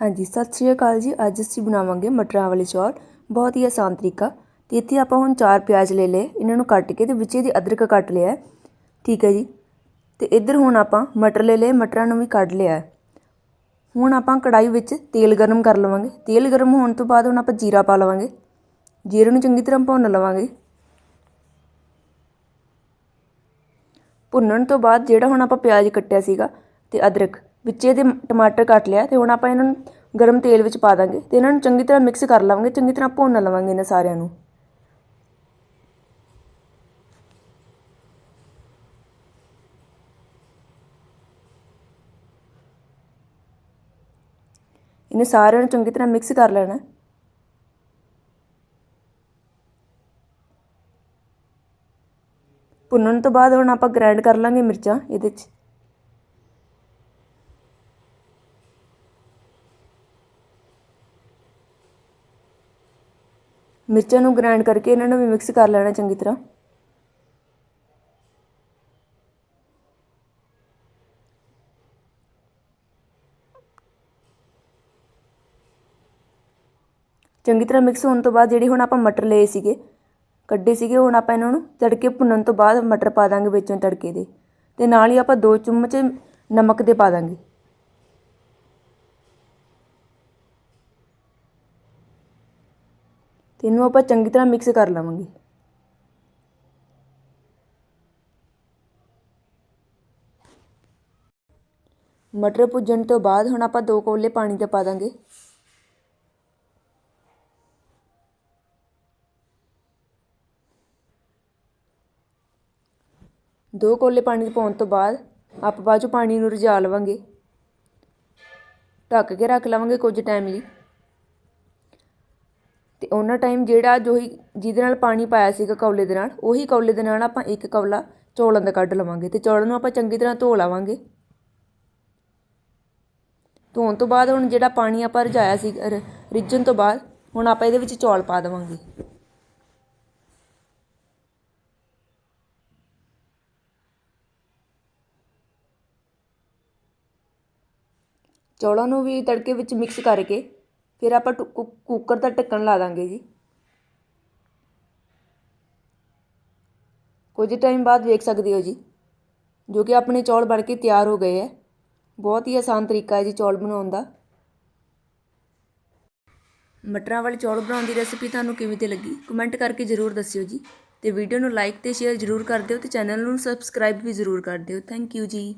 ਹਾਂਜੀ, ਸਤਿ ਸ਼੍ਰੀ ਅਕਾਲ ਜੀ। ਅੱਜ ਅਸੀਂ ਬਣਾਵਾਂਗੇ ਮਟਰਾਂ ਵਾਲੇ ਚੌਲ। ਬਹੁਤ ਹੀ ਆਸਾਨ ਤਰੀਕਾ। ਤੇ ਇੱਥੇ ਆਪਾਂ ਹੁਣ ਚਾਰ ਪਿਆਜ਼ ਲੈ ਲਏ। ਇਹਨਾਂ ਨੂੰ ਕੱਟ ਕੇ ਤੇ ਵਿੱਚ ਇਹਦੀ ਅਦਰਕ ਕੱਟ ਲਿਆ ਠੀਕ ਹੈ ਜੀ। ਤੇ ਇੱਧਰ ਹੁਣ ਆਪਾਂ ਮਟਰ ਲੈ ਲਏ। ਮਟਰਾਂ ਨੂੰ ਵੀ ਕੱਢ ਲਿਆ ਹੁਣ ਆਪਾਂ ਕੜਾਈ ਵਿੱਚ ਤੇਲ ਗਰਮ ਕਰ ਲਵਾਂਗੇ। ਤੇਲ ਗਰਮ ਹੋਣ ਤੋਂ ਬਾਅਦ ਹੁਣ ਆਪਾਂ ਜੀਰਾ ਪਾ ਲਵਾਂਗੇ। ਜੀਰੇ ਨੂੰ ਚੰਗੀ ਤਰ੍ਹਾਂ ਭੁੰਨ ਲਵਾਂਗੇ। ਭੁੰਨਣ ਤੋਂ ਬਾਅਦ ਜਿਹੜਾ ਹੁਣ ਆਪਾਂ ਪਿਆਜ਼ ਕੱਟਿਆ ਸੀਗਾ ਤੇ ਅਦਰਕ ਵਿੱਚ ਇਹਦੇ ਟਮਾਟਰ ਕੱਟ ਲਿਆ ਤੇ ਹੁਣ ਆਪਾਂ ਇਹਨਾਂ ਨੂੰ ਗਰਮ ਤੇਲ ਵਿੱਚ ਪਾ ਦਾਂਗੇ ਤੇ ਇਹਨਾਂ ਨੂੰ ਚੰਗੀ ਤਰ੍ਹਾਂ ਮਿਕਸ ਕਰ ਲਵਾਂਗੇ, ਚੰਗੀ ਤਰ੍ਹਾਂ ਭੁੰਨ ਲਵਾਂਗੇ ਇਹਨਾਂ ਸਾਰਿਆਂ ਨੂੰ। ਇਹਨੇ ਸਾਰਿਆਂ ਨੂੰ ਚੰਗੀ ਤਰ੍ਹਾਂ ਮਿਕਸ ਕਰ ਲੈਣਾ। ਭੁੰਨਣ ਤੋਂ ਬਾਅਦ ਹੁਣ ਆਪਾਂ ਗ੍ਰਾਈਂਡ ਕਰ ਲਾਂਗੇ ਮਿਰਚਾਂ ਇਹਦੇ 'ਚ। ਮਿਰਚਾਂ ਨੂੰ ਗ੍ਰਾਈਂਡ ਕਰਕੇ ਇਹਨਾਂ ਨੂੰ ਵੀ ਮਿਕਸ ਕਰ ਲੈਣਾ ਚੰਗੀ ਤਰ੍ਹਾਂ। ਚੰਗੀ ਤਰ੍ਹਾਂ ਮਿਕਸ ਹੋਣ ਤੋਂ ਬਾਅਦ ਜਿਹੜੇ ਹੁਣ ਆਪਾਂ ਮਟਰ ਲਏ ਸੀਗੇ, ਕੱਢੇ ਸੀਗੇ, ਹੁਣ ਆਪਾਂ ਇਹਨਾਂ ਨੂੰ ਤੜਕੇ ਭੁੰਨਣ ਤੋਂ ਬਾਅਦ ਮਟਰ ਪਾ ਦਾਂਗੇ ਵਿੱਚੋਂ ਤੜਕੇ ਦੇ। ਤੇ ਨਾਲ ਹੀ ਆਪਾਂ ਦੋ ਚਮਚ ਨਮਕ ਦੇ ਪਾ ਦਾਂਗੇ। ਤੇ ਇਹਨੂੰ ਆਪਾਂ ਚੰਗੀ ਤਰ੍ਹਾਂ ਮਿਕਸ ਕਰ ਲਵਾਂਗੇ। ਮਟਰ ਭੁੱਜਣ ਤੋਂ ਬਾਅਦ ਹੁਣ ਆਪਾਂ ਦੋ ਕੋਲੇ ਪਾਣੀ ਦੇ ਪਾ ਦਾਂਗੇ। ਦੋ ਕੋਲੇ ਪਾਣੀ ਦੇ ਪਾਉਣ ਤੋਂ ਬਾਅਦ ਆਪਾਂ ਬਾਅਦ ਚੋਂ ਪਾਣੀ ਨੂੰ ਰਝਾ ਲਵਾਂਗੇ। ਢੱਕ ਕੇ ਰੱਖ ਲਵਾਂਗੇ ਕੁਝ ਟਾਈਮ ਲਈ। ਅਤੇ ਉਹਨਾਂ ਟਾਈਮ ਜਿਹੜਾ ਜੋ ਹੀ ਜਿਹਦੇ ਨਾਲ ਪਾਣੀ ਪਾਇਆ ਸੀਗਾ ਕੌਲੇ ਦੇ ਨਾਲ, ਉਹੀ ਕੌਲੇ ਦੇ ਨਾਲ ਆਪਾਂ ਇੱਕ ਕੌਲਾ ਚੌਲਾਂ ਦਾ ਕੱਢ ਲਵਾਂਗੇ ਅਤੇ ਚੌਲਾਂ ਨੂੰ ਆਪਾਂ ਚੰਗੀ ਤਰ੍ਹਾਂ ਧੋ ਲਵਾਂਗੇ। ਧੋਣ ਤੋਂ ਬਾਅਦ ਹੁਣ ਜਿਹੜਾ ਪਾਣੀ ਆਪਾਂ ਰਝਾਇਆ ਸੀ ਰਿੱਝਣ ਤੋਂ ਬਾਅਦ, ਹੁਣ ਆਪਾਂ ਇਹਦੇ ਵਿੱਚ ਚੌਲ ਪਾ ਦੇਵਾਂਗੇ। ਚੌਲਾਂ ਨੂੰ ਵੀ ਤੜਕੇ ਵਿੱਚ ਮਿਕਸ ਕਰਕੇ ਫਿਰ ਆਪਾਂ ਕੁੱਕਰ ਦਾ ਢੱਕਣ ਲਾ ਦਾਂਗੇ ਜੀ। ਕੁਝ ਟਾਈਮ ਬਾਅਦ ਵੇਖ ਸਕਦੇ ਹੋ ਜੀ, ਜੋ ਕਿ ਆਪਣੇ ਚੌਲ ਬਣ ਕੇ ਤਿਆਰ ਹੋ ਗਏ ਹੈ। ਬਹੁਤ ਹੀ ਆਸਾਨ ਤਰੀਕਾ ਹੈ ਜੀ ਚੌਲ ਬਣਾਉਣ ਦਾ। ਮਟਰਾਂ ਵਾਲੇ ਚੌਲ ਬਣਾਉਣ ਦੀ ਰੈਸਪੀ ਤੁਹਾਨੂੰ ਕਿਵੇਂ ਤੇ ਲੱਗੀ ਕਮੈਂਟ ਕਰਕੇ ਜ਼ਰੂਰ ਦੱਸਿਓ ਜੀ। ਤੇ ਵੀਡੀਓ ਨੂੰ ਲਾਈਕ ਤੇ ਸ਼ੇਅਰ ਜ਼ਰੂਰ ਕਰ ਦਿਓ ਤੇ ਚੈਨਲ ਨੂੰ ਸਬਸਕ੍ਰਾਈਬ ਵੀ ਜ਼ਰੂਰ ਕਰ ਦਿਓ। ਥੈਂਕ ਯੂ ਜੀ।